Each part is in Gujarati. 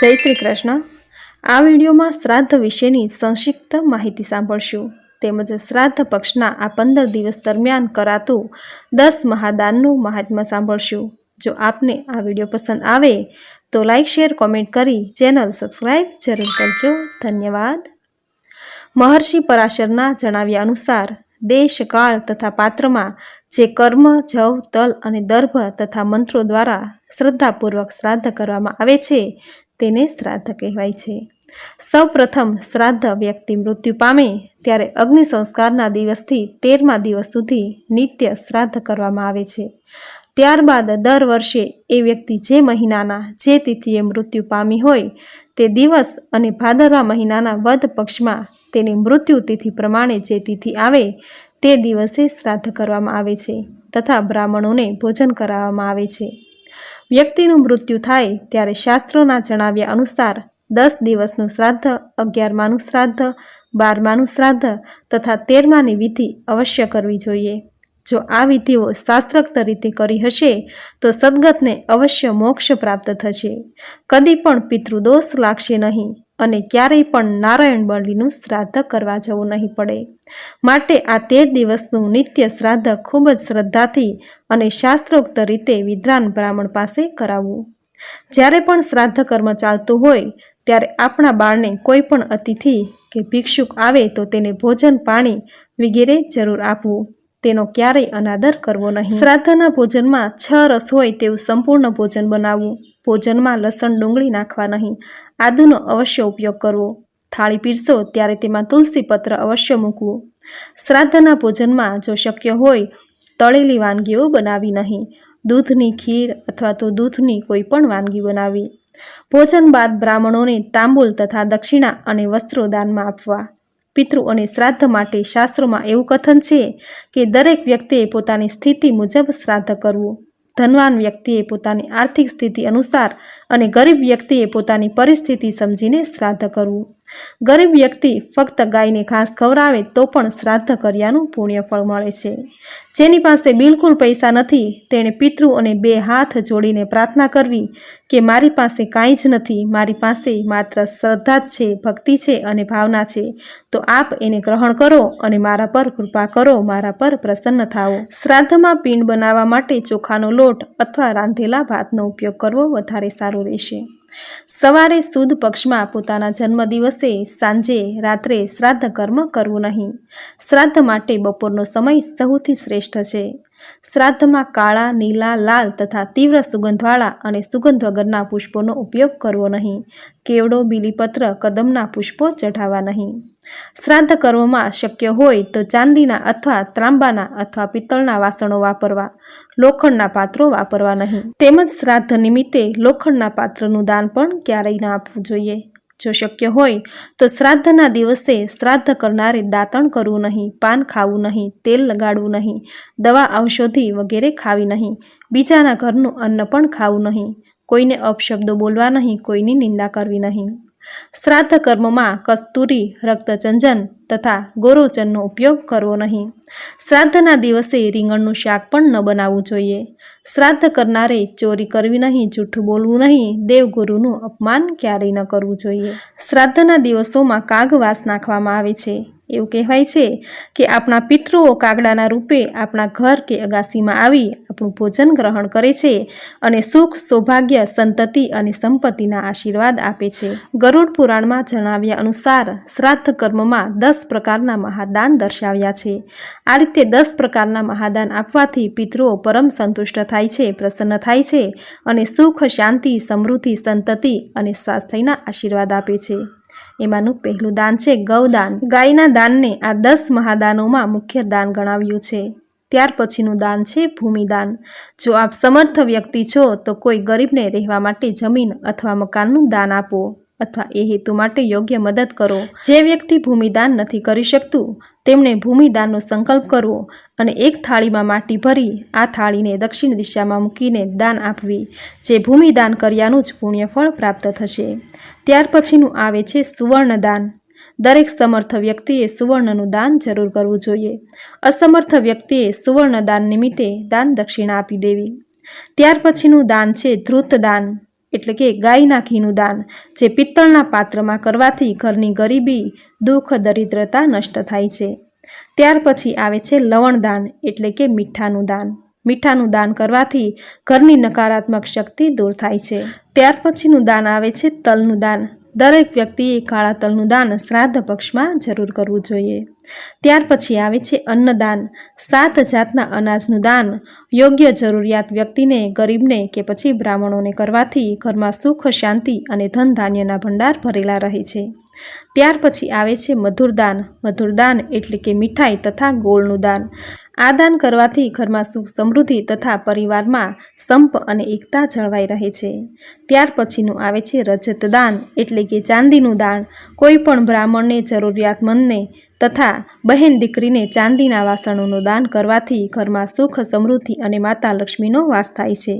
જય શ્રી કૃષ્ણ. આ વિડીયોમાં શ્રાદ્ધ વિશેની સંક્ષિપ્ત માહિતી સાંભળશું. તેમજ શ્રાદ્ધ પક્ષના આ પંદર દિવસ દરમિયાન કરાતું દસ મહાદાનનું મહાત્મ્ય સાંભળશું. જો આપને આ વીડિયો પસંદ આવે, તો લાઇક શેર, કોમેન્ટ કરી ચેનલ સબસ્ક્રાઈબ જરૂર કરજો. ધન્યવાદ. મહર્ષિ પરાશરના જણાવ્યા અનુસાર દેશ કાળ તથા પાત્રમાં જે કર્મ, જવ, તલ અને દર્ભ તથા મંત્રો દ્વારા શ્રદ્ધાપૂર્વક શ્રાદ્ધ કરવામાં આવે છે તેને શ્રાદ્ધ કહેવાય છે. સૌ પ્રથમ શ્રાદ્ધ વ્યક્તિ મૃત્યુ પામે ત્યારે અગ્નિ સંસ્કારના દિવસથી તેરમા દિવસ સુધી નિત્ય શ્રાદ્ધ કરવામાં આવે છે. ત્યારબાદ દર વર્ષે એ વ્યક્તિ જે મહિનાના જે તિથિએ મૃત્યુ પામી હોય તે દિવસ અને ભાદરવા મહિનાના વધ પક્ષમાં તેની મૃત્યુ તિથિ પ્રમાણે જે તિથિ આવે તે દિવસે શ્રાદ્ધ કરવામાં આવે છે તથા બ્રાહ્મણોને ભોજન કરાવવામાં આવે છે. વ્યક્તિનું મૃત્યુ થાય ત્યારે શાસ્ત્રોના જણાવ્યા અનુસાર દસ દિવસનું શ્રાદ્ધ, અગિયારમાનું શ્રાદ્ધ, બારમાનું શ્રાદ્ધ તથા તેરમાની વિધિ અવશ્ય કરવી જોઈએ. જો આ વિધિઓ શાસ્ત્રોક્ત રીતે કરી હશે, તો સદગતને અવશ્ય મોક્ષ પ્રાપ્ત થશે. કદી પણ પિતૃદોષ લાગશે નહીં. અને ક્યારેય પણ નારાયણ બળીનું શ્રાદ્ધ કરવા જવું નહીં પડે. માટે આ તેર દિવસનું નિત્ય શ્રાદ્ધ ખૂબ જ શ્રદ્ધાથી અને શાસ્ત્રોક્ત રીતે વિદ્વાન બ્રાહ્મણ પાસે કરાવવું. જ્યારે પણ શ્રાદ્ધ કર્મ ચાલતું હોય, ત્યારે આપણા બાળને કોઈ પણ અતિથિ કે ભિક્ષુક આવે તો તેને ભોજન પાણી વગેરે જરૂર આપવું. તેનો ક્યારેય અનાદર કરવો નહીં. શ્રાદ્ધના ભોજનમાં છ રસ હોય તેવું સંપૂર્ણ ભોજન બનાવવું. ભોજનમાં લસણ ડુંગળી નાખવા નહીં. આદુનો અવશ્ય ઉપયોગ કરવો. થાળી પીરસો ત્યારે તેમાં તુલસી પત્ર અવશ્ય મૂકવું. શ્રાદ્ધના ભોજનમાં જો શક્ય હોય, તળેલી વાનગીઓ બનાવી નહીં. દૂધની ખીર અથવા તો દૂધની કોઈ પણ વાનગી બનાવી. ભોજન બાદ બ્રાહ્મણોને તાંબુલ તથા દક્ષિણા અને વસ્ત્રો દાનમાં આપવા. પિતૃ અને શ્રાદ્ધ માટે શાસ્ત્રોમાં એવું કથન છે કે દરેક વ્યક્તિએ પોતાની સ્થિતિ મુજબ શ્રાદ્ધ કરવું. ધનવાન વ્યક્તિએ પોતાની આર્થિક સ્થિતિ અનુસાર અને ગરીબ વ્યક્તિએ પોતાની પરિસ્થિતિ સમજીને શ્રાદ્ધ કરવું. ગરીબ વ્યક્તિ ફક્ત ગાયને ઘાસ ખવડાવે તો પણ શ્રાદ્ધ કર્યાનું પુણ્ય ફળ મળે છે. જેની પાસે બિલકુલ પૈસા નથી, તેણે પિતૃ અને બે હાથ જોડીને પ્રાર્થના કરવી કે મારી પાસે કાંઈ જ નથી, મારી પાસે માત્ર શ્રદ્ધા જ છે, ભક્તિ છે અને ભાવના છે. તો આપ એને ગ્રહણ કરો અને મારા પર કૃપા કરો, મારા પર પ્રસન્ન થાઓ. શ્રાદ્ધમાં પિંડ બનાવવા માટે ચોખાનો લોટ અથવા રાંધેલા ભાતનો ઉપયોગ કરવો વધારે સારું રહેશે. સવારે સુદ પક્ષમાં પોતાના જન્મદિવસે સાંજે રાત્રે શ્રાદ્ધ કર્મ કરવું નહીં. શ્રાદ્ધ માટે બપોરનો સમય સૌથી શ્રેષ્ઠ છે. શ્રાદ્ધમાં કાળા, નીલા, લાલ તથા તીવ્ર સુગંધવાળા અને સુગંધ વગરના પુષ્પોનો ઉપયોગ કરવો નહીં. કેવડો બીલીપત્ર કદમના પુષ્પો ચઢાવવા નહીં. શ્રાદ્ધ કર્મમાં શક્ય હોય તો ચાંદીના અથવા ત્રાંબાના અથવા પિત્તળના વાસણો વાપરવા, લોખંડના પાત્રો વાપરવા નહીં. તેમજ શ્રાદ્ધ નિમિત્તે લોખંડના પાત્રનું દાન પણ ક્યારેય ના આપવું જોઈએ. જો શક્ય હોય, તો શ્રાદ્ધના દિવસે શ્રાદ્ધ કરનારે દાંતણ કરવું નહીં, પાન ખાવું નહીં, તેલ લગાડવું નહીં, દવા ઔષધિ વગેરે ખાવી નહીં, બીજાના ઘરનું અન્ન પણ ખાવું નહીં, કોઈને અપશબ્દો બોલવા નહીં, કોઈની નિંદા કરવી નહીં. શ્રાદ્ધ કર્મમાં કસ્તુરી રક્તચંદન તથા ગોરોચનનો ઉપયોગ કરવો નહીં. શ્રાદ્ધના દિવસે રીંગણનું શાક પણ ન બનાવવું જોઈએ. શ્રાદ્ધ કરનારે ચોરી કરવી નહીં, જૂઠું બોલવું નહીં, દેવગુરુનું અપમાન ક્યારેય ન કરવું જોઈએ. શ્રાદ્ધના દિવસોમાં કાગવાસ નાખવામાં આવે છે. એવું કહેવાય છે કે આપણા પિતૃઓ કાગડાના રૂપે આપણા ઘર કે અગાસીમાં આવી આપણું ભોજન ગ્રહણ કરે છે અને સુખ, સૌભાગ્ય, સંતતિ અને સંપત્તિના આશીર્વાદ આપે છે. ગરુડ પુરાણમાં જણાવ્યા અનુસાર શ્રાદ્ધ કર્મમાં દસ પ્રકારના મહાદાન દર્શાવ્યા છે. આ રીતે દસ પ્રકારના મહાદાન આપવાથી પિતૃઓ પરમ સંતુષ્ટ થાય છે, પ્રસન્ન થાય છે અને સુખ, શાંતિ, સમૃદ્ધિ, સંતતિ અને સ્વાસ્થ્યના આશીર્વાદ આપે છે. એમાંનું પહેલું દાન છે ગૌદાન. ગાયના દાનને આ દસ મહાદાનોમાં મુખ્ય દાન ગણાવ્યું છે. ત્યાર પછીનું દાન છે ભૂમિદાન. જો આપ સમર્થ વ્યક્તિ છો તો કોઈ ગરીબને રહેવા માટે જમીન અથવા મકાનનું દાન આપો. અથવા એ હેતુ માટે યોગ્ય મદદ કરો. જે વ્યક્તિ ભૂમિદાન નથી કરી શકતું તેમણે ભૂમિદાનનો સંકલ્પ કરવો અને એક થાળીમાં માટી ભરી આ થાળીને દક્ષિણ દિશામાં મૂકીને દાન આપવી, જે ભૂમિદાન કર્યાનું જ પુણ્યફળ પ્રાપ્ત થશે. ત્યાર પછીનું આવે છે સુવર્ણદાન. દરેક સમર્થ વ્યક્તિએ સુવર્ણનું દાન જરૂર કરવું જોઈએ. અસમર્થ વ્યક્તિએ સુવર્ણ દાન નિમિત્તે દાન દક્ષિણા આપી દેવી. ત્યાર પછીનું દાન છે ધ્રુત દાન એટલે કે ગાયના ઘીનું દાન, જે પિત્તળના પાત્રમાં કરવાથી ઘરની ગરીબી, દુઃખ, દરિદ્રતા નષ્ટ થાય છે. ત્યાર પછી આવે છે લવણ દાન, એટલે કે મીઠાનું દાન. મીઠાનું દાન કરવાથી ઘરની નકારાત્મક શક્તિ દૂર થાય છે. ત્યાર પછીનું દાન આવે છે તલનું દાન. દરેક વ્યક્તિએ કાળા તલનું દાન શ્રાદ્ધ પક્ષમાં જરૂર કરવું જોઈએ. ત્યાર પછી આવે છે અન્નદાન. સાત જાતના અનાજનું દાન. યોગ્ય જરૂરિયાત વ્યક્તિને, ગરીબને કે પછી બ્રાહ્મણોને કરવાથી ઘરમાં સુખ, શાંતિ અને ધન ધાન્યના ભંડાર ભરેલા રહે છે. ત્યાર પછી આવે છે મધુરદાન મધુરદાન એટલે કે મીઠાઈ તથા ગોળનું દાન. આ દાન કરવાથી ઘરમાં સુખ, સમૃદ્ધિ તથા પરિવારમાં સંપ અને એકતા જળવાઈ રહે છે. ત્યાર પછીનું આવે છે રજત દાન એટલે કે ચાંદીનું દાન. કોઈ પણ બ્રાહ્મણને જરૂરિયાતમંદને તથા બહેન દીકરીને ચાંદીના વાસણોનું દાન કરવાથી ઘરમાં સુખ, સમૃદ્ધિ અને માતા લક્ષ્મીનો વાસ થાય છે.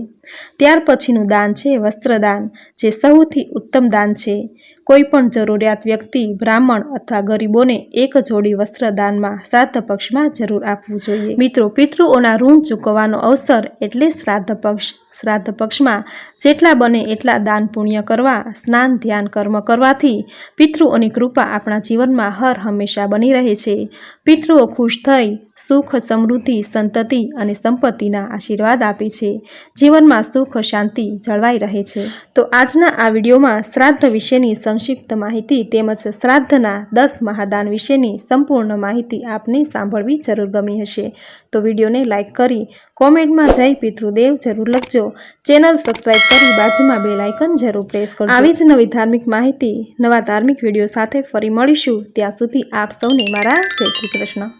ત્યાર પછીનું દાન છે વસ્ત્રદાન, જે સૌથી ઉત્તમ દાન છે. કોઈપણ જરૂરિયાત વ્યક્તિ, બ્રાહ્મણ અથવા ગરીબોને એક જોડી વસ્ત્ર દાનમાં શ્રાદ્ધ પક્ષમાં જરૂર આપવું જોઈએ. મિત્રો, પિતૃઓના ઋણ ચૂકવવાનો અવસર એટલે શ્રાદ્ધ પક્ષ. શ્રાદ્ધ પક્ષમાં જેટલા બને એટલા દાન પુણ્ય કરવા, સ્નાન, ધ્યાન, કર્મ કરવાથી પિતૃઓની કૃપા આપણા જીવનમાં હર હંમેશા બની રહે છે. પિતૃઓ ખુશ થઈ સુખ, સમૃદ્ધિ, સંતતિ અને સંપત્તિના આશીર્વાદ આપે છે. જીવનમાં સુખ, શાંતિ જળવાઈ રહે છે. તો આજના આ વિડીયોમાં શ્રાદ્ધ વિશેની સંક્ષિપ્ત માહિતી તેમજ શ્રાદ્ધના દસ મહાદાન વિશેની સંપૂર્ણ માહિતી આપને સાંભળવી જરૂર ગમી હશે. તો વિડીયોને લાઇક કરી કોમેન્ટમાં જય પિતૃદેવ જરૂર લખજો. ચેનલ સબસ્ક્રાઈબ કરી બાજુમાં બે લાઇકન જરૂર પ્રેસ કરો આવી જ નવી ધાર્મિક માહિતી, નવા ધાર્મિક વીડિયો સાથે ફરી મળીશું. ત્યાં સુધી આપ સૌને મારા જય શ્રી કૃષ્ણ.